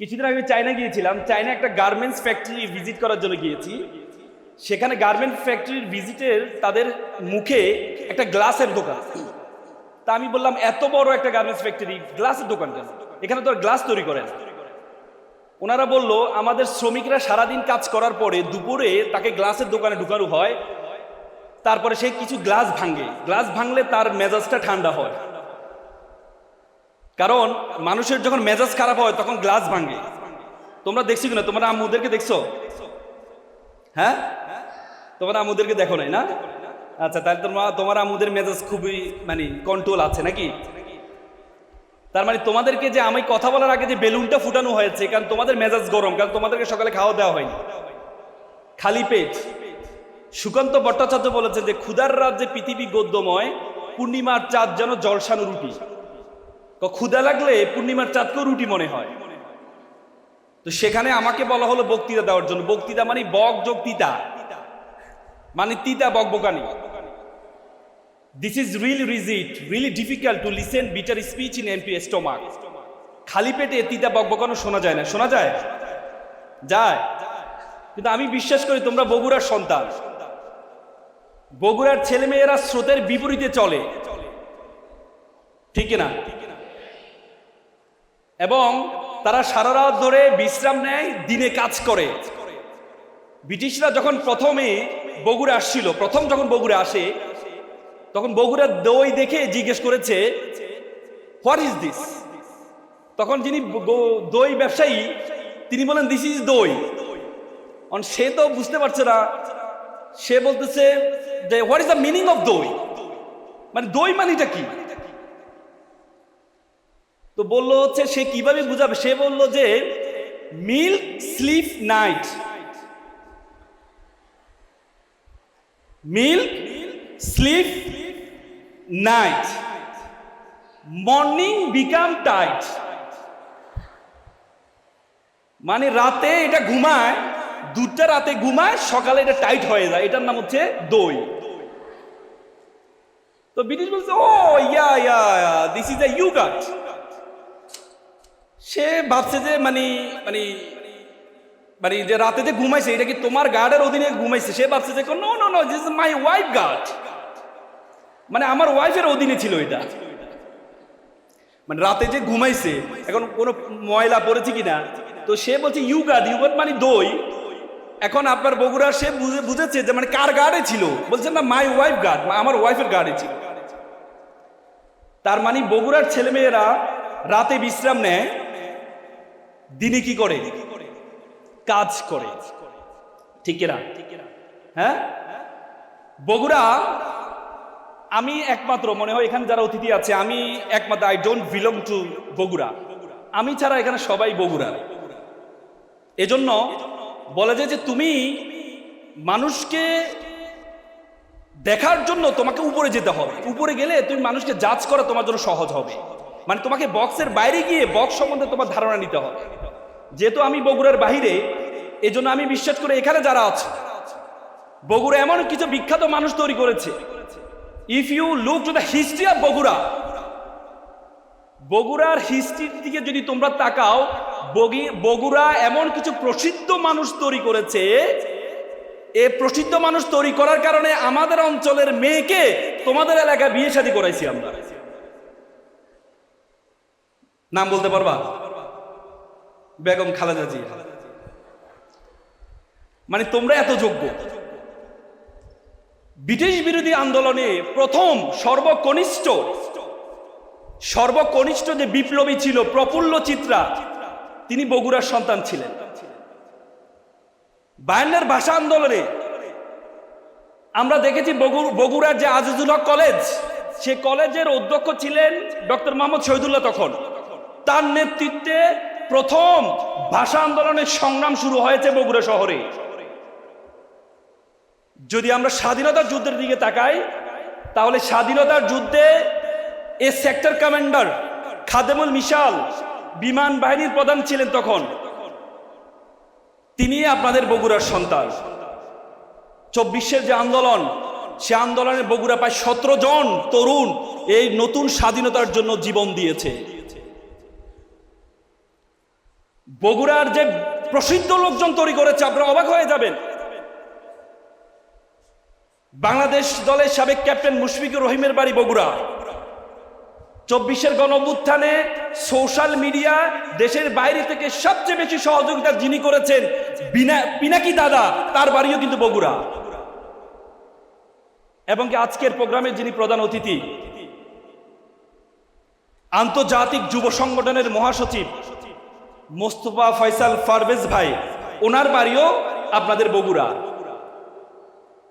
কিছুদিন আগে চায়না গিয়েছিলাম। চায়না একটা গার্মেন্টস ফ্যাক্টরি ভিজিট করার জন্য গিয়েছি। সেখানে গার্মেন্ট ফ্যাক্টরির ভিজিটের তাদের মুখে একটা গ্লাসের দোকান। তা আমি বললাম, এত বড় একটা গার্মেন্টস ফ্যাক্টরি গ্লাসের দোকান কেন এখানে তো আর গ্লাস তৈরি করে না। ওনারা বলল, আমাদের শ্রমিকরা সারাদিন কাজ করার পরে দুপুরে তাকে গ্লাসের দোকানে ঢুকানো হয়। তারপরে সে কিছু গ্লাস ভাঙে। গ্লাস ভাঙলে তার মেজাজটা ঠান্ডা হয়। কারণ মানুষের যখন মেজাজ খারাপ হয়, তখন গ্লাস ভাঙে। তোমরা দেখছ কিনা? তোমরা আম্মুদেরকে দেখছ? হ্যাঁ? তোমার আম্মুদেরকে দেখো নাই না? আচ্ছা তাহলে তোমার তোমার আম্মুদের মেজাজ খুবই মানে কন্ট্রোল আছে নাকি? তার মানে তোমাদেরকে যে আমি কথা বলার আগে যে বেলুনটা ফুটানো হয়েছে, কারণ তোমাদের মেজাজ গরম, কারণ তোমাদেরকে সকালে খাওয়া দেওয়া হয়নি। খালি পেট। সুকান্ত ভট্টাচার্য বলেছে যে ক্ষুধার রাজ্যে পৃথিবী গদ্যময়, পূর্ণিমার চাঁদ যেন জলসানো রুটি। ক- ক্ষুধা লাগলে পূর্ণিমার চাঁদকেও রুটি মনে হয়। তো সেখানে আমাকে বলা হলো বক্তৃতা দেওয়ার জন্য। বক্তৃতা মানে বক, যোগ, তিতা। মানে তিতা, বক, বোকানি। This is really rigid really difficult to listen bitter speech in empty stomach খালি পেটে তিতা, বক, বকানো শোনা যায় না। শোনা যায়? যায়। কিন্তু আমি বিশ্বাস করি তোমরা বগুড়ার সন্তান। বগুড়ার ছেলেমেয়েরা স্রোতের বিপরীতে চলে। ঠিক না এবং তারা সারা রাত ধরে বিশ্রাম নেয়, দিনে কাজ করে। ব্রিটিশরা যখন প্রথমে বগুড়া আসছিল, প্রথম যখন বগুড়া আসে, তখন বগুড়ার দই দেখে জিজ্ঞেস করেছে হোয়াট ইজ দিস তখন যিনি দই ব্যবসায়ী, তিনি বলেন দিস ইজ দই। সে তো বুঝতে পারছে না। সে বলতেছে যে what is the meaning of doi? মানে দই মানিটা কি? তো বলল হচ্ছে, সে কীভাবে বুঝাবে? সে বলল যে milk sleep night milk sleep night morning become tight মানে রাতে এটা ঘুমায় দুটা রাতে ঘুমায়, সকালে এটা টাইট হয়ে যায়। এটার নাম হচ্ছে দই। তো ব্রিটিশ বলছে ও ইয়া ইয়া দিস ইজ এ ইউগাট সে ভাবছে যে মানে মানে মানে যে রাতে যে ঘুমাইছে, এটা কি তোমার গার্ডের অধীনে ঘুমাইছে? সে ভাবছে যে no no no this my wife guard মানে আমার ওয়াইফের অধীনে ছিল এটা। মানে রাতে যে ঘুমাইছে, এখন কোনো ময়লা পড়েছে কিনা তো সে বলছে ইউ গার্ড ইউ গার্ড মানে দই। এখন আপনার বগুড়া সে বুঝে, বুঝেছে যে মানে কার গার্ডে ছিল? বলছে, না মাই ওয়াইফ গার্ড আমার ওয়াইফের গার্ডে ছিল। তার মানে বগুড়ার ছেলেমেয়েরা রাতে বিশ্রাম নেয়। দিনে কি করে? কাজ করে। ঠিক না? হ্যাঁ? বগুড়া, আমি একমাত্র, মনে হয় এখানে যারা অতিথি আছে, আমি একমাত্র I don't belong to Bogura. আমি ছাড়া এখানে সবাই বগুড়া। এজন্য বলা যায় যে তুমি মানুষকে দেখার জন্য তোমাকে উপরে যেতে হবে। উপরে গেলে তুমি মানুষকে জাজ করা তোমার জন্য সহজ হবে। মানে তোমাকে বক্সের বাইরে গিয়ে বক্স সম্বন্ধে তোমার ধারণা নিতে হবে। যেহেতু আমি বগুড়ার বাহিরে, এজন্য আমি বিশ্বাস করি এখানে যারা আছে, বগুড়া এমন কিছু বিখ্যাত মানুষ তৈরি করেছে। If you look to the history of Bogura, বগুড়ার হিস্ট্রির দিকে যদি তোমরা তাকাও, বগি, বগুড়া এমন কিছু প্রসিদ্ধ মানুষ তৈরি করেছে। এ প্রসিদ্ধ মানুষ তৈরি করার কারণে আমাদের অঞ্চলের মেয়েকে তোমাদের এলাকায় বিয়ে শাদী করাইছি আমরা। নাম বলতে পারবা? বেগম খালেদা জিয়া। মানে তোমরা এত যোগ্য। ব্রিটিশ বিরোধী আন্দোলনে প্রথম সর্বকনিষ্ঠ সর্বকনিষ্ঠ যে বিপ্লবী ছিল, প্রফুল্ল চিত্রা, তিনি বগুড়ার সন্তান ছিলেন। বায়ান্নের ভাষা আন্দোলনে আমরা দেখেছি বগুড়ার যে আজিজুল হক কলেজ, সে কলেজের অধ্যক্ষ ছিলেন ডক্টর মোহাম্মদ শহীদুল্লাহ তখন। তার নেতৃত্বে প্রথম ভাষা আন্দোলনের সংগ্রাম শুরু হয়েছে বগুড়া শহরে। যদি আমরা স্বাধীনতার যুদ্ধের দিকে তাকাই, তাহলে স্বাধীনতার যুদ্ধে এ সেক্টর কমান্ডার খাদেমুল মিশাল বিমান বাহিনীর প্রধান ছিলেন তখন। তিনি আপনাদের বগুড়ার সন্তান। চব্বিশের যে আন্দোলন, সে আন্দোলনে বগুড়া প্রায় সতেরো জন তরুণ এই নতুন স্বাধীনতার জন্য জীবন দিয়েছে। বগুড়ার যে প্রসিদ্ধ লোকজন তৈরি করেছে, আপনারা অবাক হয়ে যাবেন। বাংলাদেশ দলের সাবেক ক্যাপ্টেন মুশফিকুর রহিমের বাড়ি বগুড়া। চব্বিশের গণ সোশ্যাল মিডিয়া দেশের বাইরে থেকে সবচেয়ে বেশি সহযোগিতা যিনি করেছেন পিনাকি দাদা, তার বাড়িও কিন্তু বগুড়া। এবং আজকের প্রোগ্রামে যিনি প্রধান অতিথি, আন্তর্জাতিক যুব সংগঠনের মহাসচিব মোস্তফা ফয়সাল ফারভেজ ভাই, ওনার বাড়িও আপনাদের বগুড়া।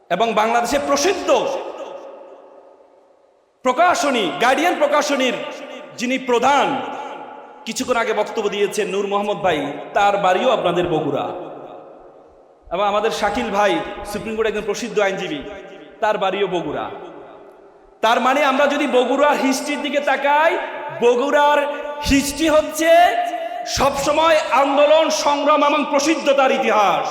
এবং বাংলাদেশে প্রসিদ্ধ প্রকাশনী, গার্ডিয়ান প্রকাশনীর যিনি প্রধান, কিছুক্ষণ আগে বক্তব্য দিয়েছেন নূর মোহাম্মদ ভাই, তার বাড়িও আপনাদের বগুড়া। এবং আমাদের শাকিল ভাই, সুপ্রিম কোর্ট একজন প্রসিদ্ধ আইনজীবী, তার বাড়িও বগুড়া। তার মানে আমরা যদি বগুড়ার হিস্ট্রির দিকে তাকাই, বগুড়ার হিস্ট্রি হচ্ছে সবসময় আন্দোলন, সংগ্রাম এবং প্রসিদ্ধতার ইতিহাস।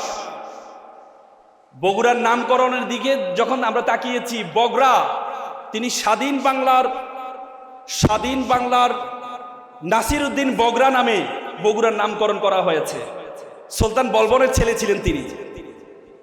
বগুড়ার নামকরণের দিকে যখন আমরা তাকিয়েছি বগরা তিনি স্বাধীন বাংলার স্বাধীন বাংলার নাসির উদ্দিন বগরা নামে বগুড়ার নামকরণ করা হয়েছে। সুলতান বলবনের ছেলে ছিলেন তিনি।